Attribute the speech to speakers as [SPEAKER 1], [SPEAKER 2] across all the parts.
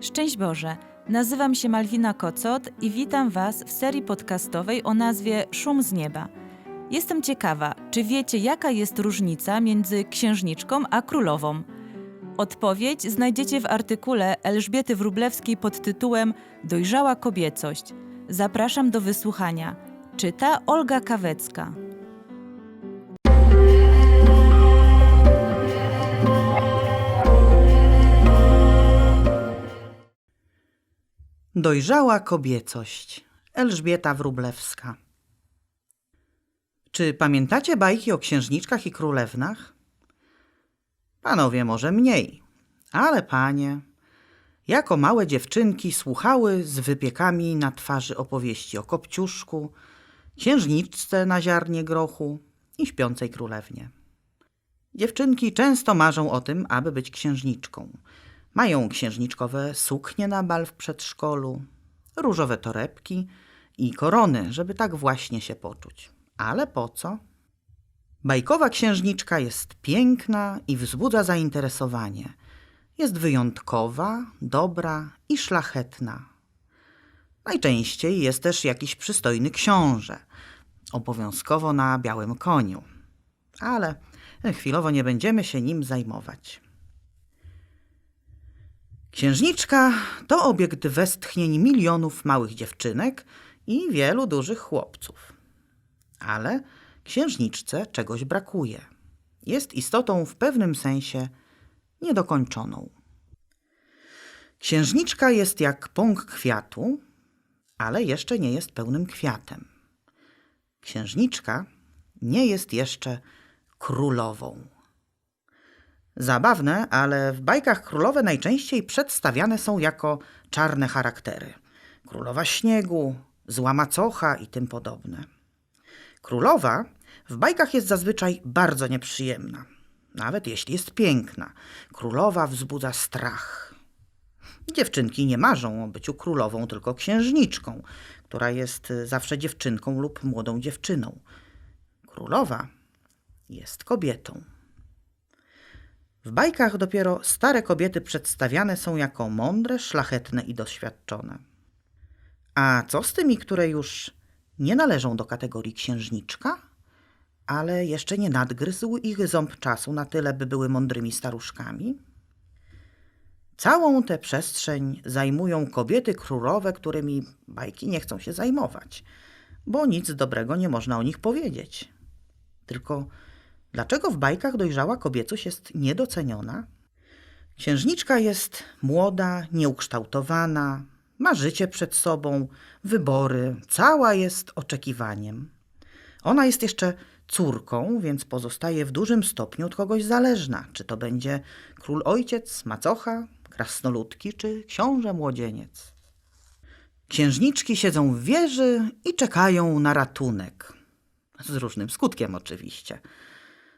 [SPEAKER 1] Szczęść Boże! Nazywam się Malwina Kocot i witam Was w serii podcastowej o nazwie Szum z nieba. Jestem ciekawa, czy wiecie, jaka jest różnica między księżniczką a królową? Odpowiedź znajdziecie w artykule Elżbiety Wróblewskiej pod tytułem Dojrzała kobiecość. Zapraszam do wysłuchania. Czyta Olga Kawecka.
[SPEAKER 2] Dojrzała kobiecość. Elżbieta Wróblewska. Czy pamiętacie bajki o księżniczkach i królewnach? Panowie może mniej, ale panie, jako małe dziewczynki słuchały z wypiekami na twarzy opowieści o Kopciuszku, księżniczce na ziarnie grochu i śpiącej królewnie. Dziewczynki często marzą o tym, aby być księżniczką. Mają księżniczkowe suknie na bal w przedszkolu, różowe torebki i korony, żeby tak właśnie się poczuć. Ale po co? Bajkowa księżniczka jest piękna i wzbudza zainteresowanie. Jest wyjątkowa, dobra i szlachetna. Najczęściej jest też jakiś przystojny książę, obowiązkowo na białym koniu. Ale chwilowo nie będziemy się nim zajmować. Księżniczka to obiekt westchnień milionów małych dziewczynek i wielu dużych chłopców. Ale księżniczce czegoś brakuje. Jest istotą w pewnym sensie niedokończoną. Księżniczka jest jak pąk kwiatu, ale jeszcze nie jest pełnym kwiatem. Księżniczka nie jest jeszcze królową. Zabawne, ale w bajkach królowe najczęściej przedstawiane są jako czarne charaktery. Królowa śniegu, zła macocha i tym podobne. Królowa w bajkach jest zazwyczaj bardzo nieprzyjemna, nawet jeśli jest piękna. Królowa wzbudza strach. Dziewczynki nie marzą o byciu królową, tylko księżniczką, która jest zawsze dziewczynką lub młodą dziewczyną. Królowa jest kobietą. W bajkach dopiero stare kobiety przedstawiane są jako mądre, szlachetne i doświadczone. A co z tymi, które już nie należą do kategorii księżniczka, ale jeszcze nie nadgryzł ich ząb czasu na tyle, by były mądrymi staruszkami? Całą tę przestrzeń zajmują kobiety królowe, którymi bajki nie chcą się zajmować, bo nic dobrego nie można o nich powiedzieć. Tylko Dlaczego w bajkach dojrzała kobiecość jest niedoceniona? Księżniczka jest młoda, nieukształtowana, ma życie przed sobą, wybory, cała jest oczekiwaniem. Ona jest jeszcze córką, więc pozostaje w dużym stopniu od kogoś zależna, czy to będzie król ojciec, macocha, krasnoludki, czy książę młodzieniec. Księżniczki siedzą w wieży i czekają na ratunek. Z różnym skutkiem oczywiście.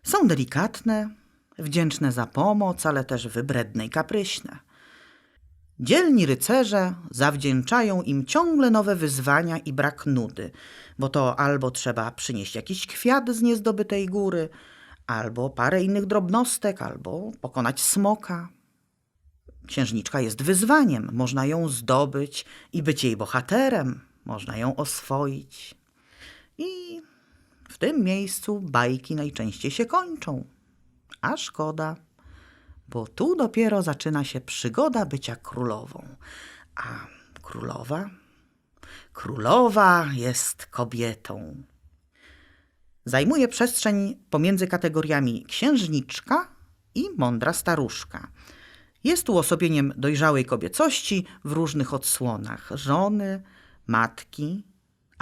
[SPEAKER 2] Są delikatne, wdzięczne za pomoc, ale też wybredne i kapryśne. Dzielni rycerze zawdzięczają im ciągle nowe wyzwania i brak nudy, bo to albo trzeba przynieść jakiś kwiat z niezdobytej góry, albo parę innych drobnostek, albo pokonać smoka. Księżniczka jest wyzwaniem, można ją zdobyć i być jej bohaterem, można ją oswoić. I tym miejscu bajki najczęściej się kończą. A szkoda, bo tu dopiero zaczyna się przygoda bycia królową. A królowa? Królowa jest kobietą. Zajmuje przestrzeń pomiędzy kategoriami księżniczka i mądra staruszka. Jest uosobieniem dojrzałej kobiecości w różnych odsłonach żony, matki,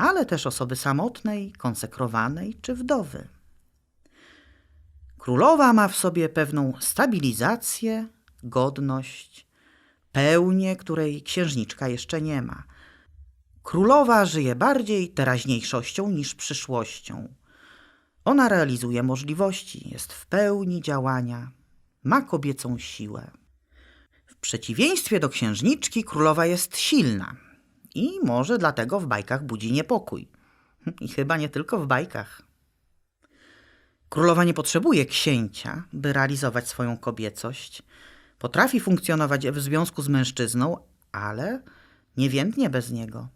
[SPEAKER 2] ale też osoby samotnej, konsekrowanej czy wdowy. Królowa ma w sobie pewną stabilizację, godność, pełnię, której księżniczka jeszcze nie ma. Królowa żyje bardziej teraźniejszością niż przyszłością. Ona realizuje możliwości, jest w pełni działania, ma kobiecą siłę. W przeciwieństwie do księżniczki, królowa jest silna, i może dlatego w bajkach budzi niepokój. I chyba nie tylko w bajkach. Królowa nie potrzebuje księcia, by realizować swoją kobiecość. Potrafi funkcjonować w związku z mężczyzną, ale nie więdnie bez niego.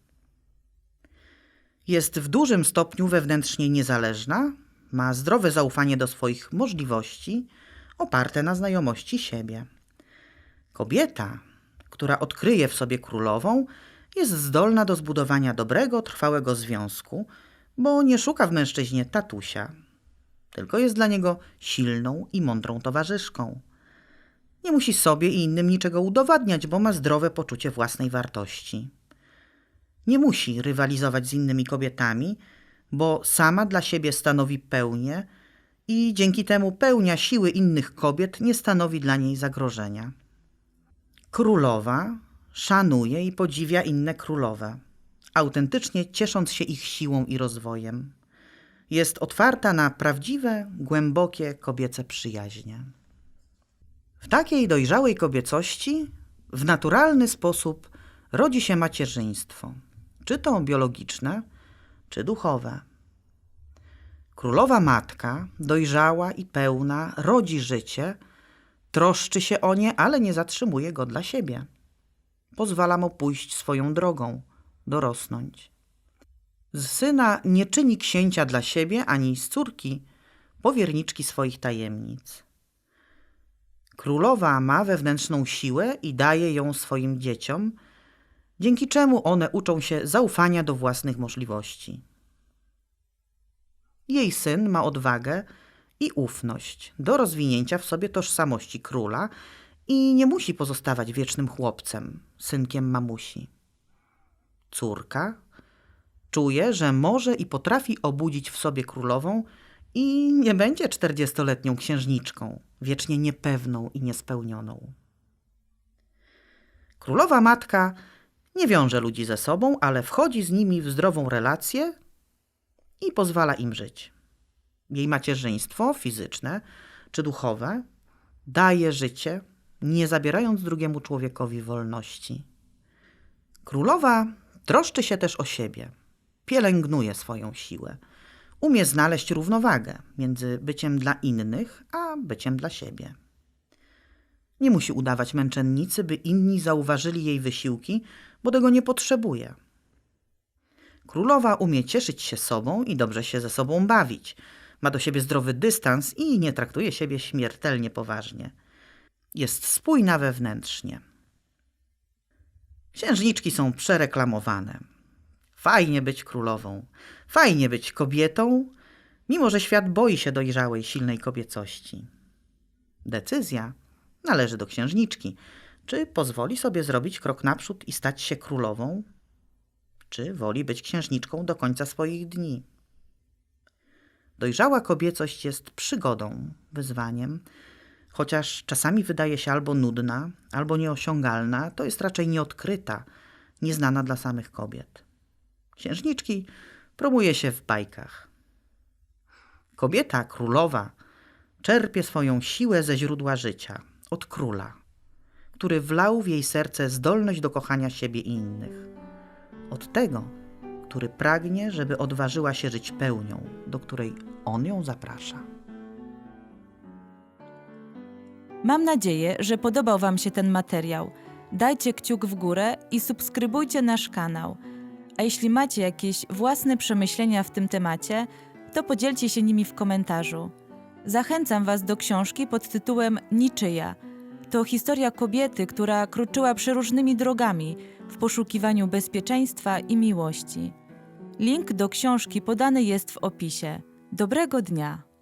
[SPEAKER 2] Jest w dużym stopniu wewnętrznie niezależna, ma zdrowe zaufanie do swoich możliwości, oparte na znajomości siebie. Kobieta, która odkryje w sobie królową, jest zdolna do zbudowania dobrego, trwałego związku, bo nie szuka w mężczyźnie tatusia, tylko jest dla niego silną i mądrą towarzyszką. Nie musi sobie i innym niczego udowadniać, bo ma zdrowe poczucie własnej wartości. Nie musi rywalizować z innymi kobietami, bo sama dla siebie stanowi pełnię i dzięki temu pełnia siły innych kobiet nie stanowi dla niej zagrożenia. Królowa szanuje i podziwia inne królowe, autentycznie ciesząc się ich siłą i rozwojem. Jest otwarta na prawdziwe, głębokie kobiece przyjaźnie. W takiej dojrzałej kobiecości w naturalny sposób rodzi się macierzyństwo, czy to biologiczne, czy duchowe. Królowa matka, dojrzała i pełna, rodzi życie, troszczy się o nie, ale nie zatrzymuje go dla siebie. Pozwala mu pójść swoją drogą, dorosnąć. Z syna nie czyni księcia dla siebie, ani z córki powierniczki swoich tajemnic. Królowa ma wewnętrzną siłę i daje ją swoim dzieciom, dzięki czemu one uczą się zaufania do własnych możliwości. Jej syn ma odwagę i ufność do rozwinięcia w sobie tożsamości króla i nie musi pozostawać wiecznym chłopcem, synkiem mamusi. Córka czuje, że może i potrafi obudzić w sobie królową i nie będzie czterdziestoletnią księżniczką, wiecznie niepewną i niespełnioną. Królowa matka nie wiąże ludzi ze sobą, ale wchodzi z nimi w zdrową relację i pozwala im żyć. Jej macierzyństwo fizyczne czy duchowe daje życie, nie zabierając drugiemu człowiekowi wolności. Królowa troszczy się też o siebie, pielęgnuje swoją siłę, umie znaleźć równowagę między byciem dla innych a byciem dla siebie. Nie musi udawać męczennicy, by inni zauważyli jej wysiłki, bo tego nie potrzebuje. Królowa umie cieszyć się sobą i dobrze się ze sobą bawić. Ma do siebie zdrowy dystans i nie traktuje siebie śmiertelnie poważnie. Jest spójna wewnętrznie. Księżniczki są przereklamowane. Fajnie być królową, fajnie być kobietą, mimo że świat boi się dojrzałej, silnej kobiecości. Decyzja należy do księżniczki. Czy pozwoli sobie zrobić krok naprzód i stać się królową, czy woli być księżniczką do końca swoich dni? Dojrzała kobiecość jest przygodą, wyzwaniem, chociaż czasami wydaje się albo nudna, albo nieosiągalna, to jest raczej nieodkryta, nieznana dla samych kobiet. Księżniczki promuje się w bajkach. Kobieta królowa czerpie swoją siłę ze źródła życia, od króla, który wlał w jej serce zdolność do kochania siebie i innych. Od tego, który pragnie, żeby odważyła się żyć pełnią, do której on ją zaprasza.
[SPEAKER 1] Mam nadzieję, że podobał Wam się ten materiał. Dajcie kciuk w górę i subskrybujcie nasz kanał. A jeśli macie jakieś własne przemyślenia w tym temacie, to podzielcie się nimi w komentarzu. Zachęcam Was do książki pod tytułem Niczyja. To historia kobiety, która kroczyła przeróżnymi drogami w poszukiwaniu bezpieczeństwa i miłości. Link do książki podany jest w opisie. Dobrego dnia!